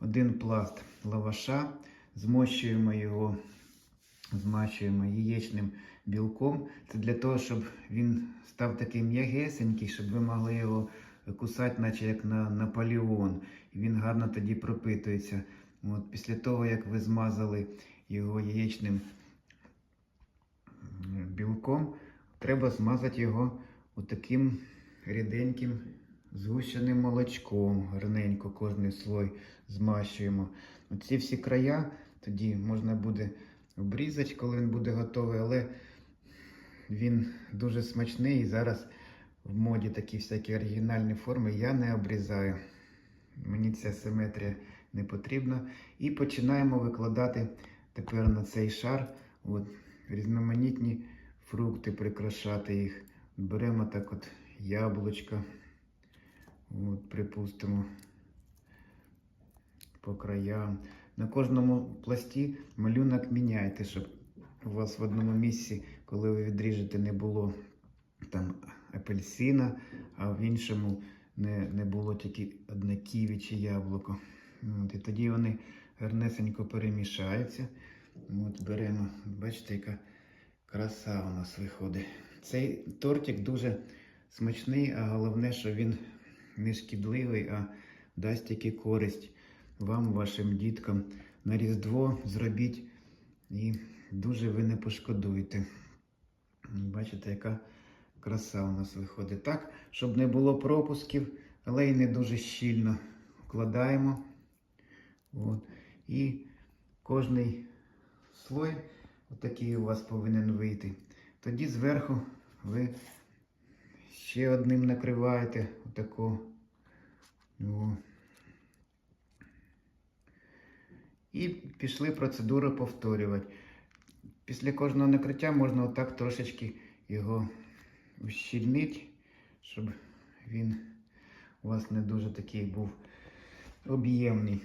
один пласт лаваша, змощуємо його, змащуємо яєчним білком. Це для того, щоб він став такий м'ягесенький, щоб ви могли його кусати, наче як на Наполеон. Він гарно тоді пропитується. От, після того, як ви змазали його яєчним білком, треба змазати його отаким ріденьким згущеним молочком. Гарненько кожний слой змащуємо. Оці всі края тоді можна буде обрізати, коли він буде готовий, але він дуже смачний і зараз в моді такі всякі оригінальні форми я не обрізаю. Мені ця симетрія не потрібна. І починаємо викладати тепер на цей шар от, різноманітні фрукти, прикрашати їх. Беремо так от яблучко, от, припустимо, по краям. На кожному пласті малюнок міняйте, щоб у вас в одному місці, коли ви відріжете, не було там апельсина, а в іншому не, не було тільки одне ківі чи яблуко. От, і тоді вони гарнесенько перемішаються. От, беремо, бачите, яка краса у нас виходить. Цей тортик дуже смачний, а головне, що він не шкідливий, а дасть тільки користь вам, вашим діткам. На Різдво зробіть і дуже ви не пошкодуєте. Бачите, яка краса у нас виходить. Так, щоб не було пропусків, але й не дуже щільно вкладаємо. От. І кожний слой отакий у вас повинен вийти. Тоді зверху ви ще одним накриваєте отако. О. І пішли процедуру повторювати. Після кожного накриття можна отак трошечки його ущільнити, щоб він у вас не дуже такий був об'ємний.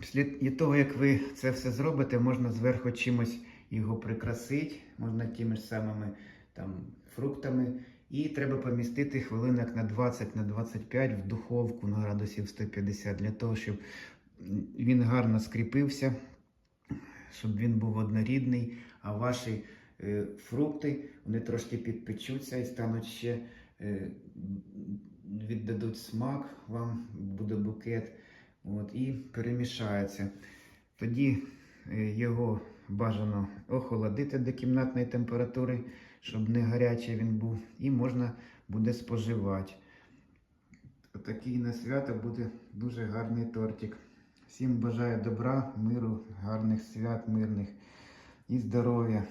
Після того, як ви це все зробите, можна зверху чимось його прикрасити, можна тими ж самими там, фруктами. І треба помістити хвилинок на 20 на 25 в духовку на градусів 150 для того, щоб він гарно скріпився, щоб він був однорідний, а ваші е, фрукти вони трошки підпечуться і стануть ще е, віддадуть смак, вам буде букет. От, і перемішаються. Тоді е, його бажано охолодити до кімнатної температури, щоб не гарячий він був, і можна буде споживати. Такий на свято буде дуже гарний тортик. Всім бажаю добра, миру, гарних свят, мирних і здоров'я.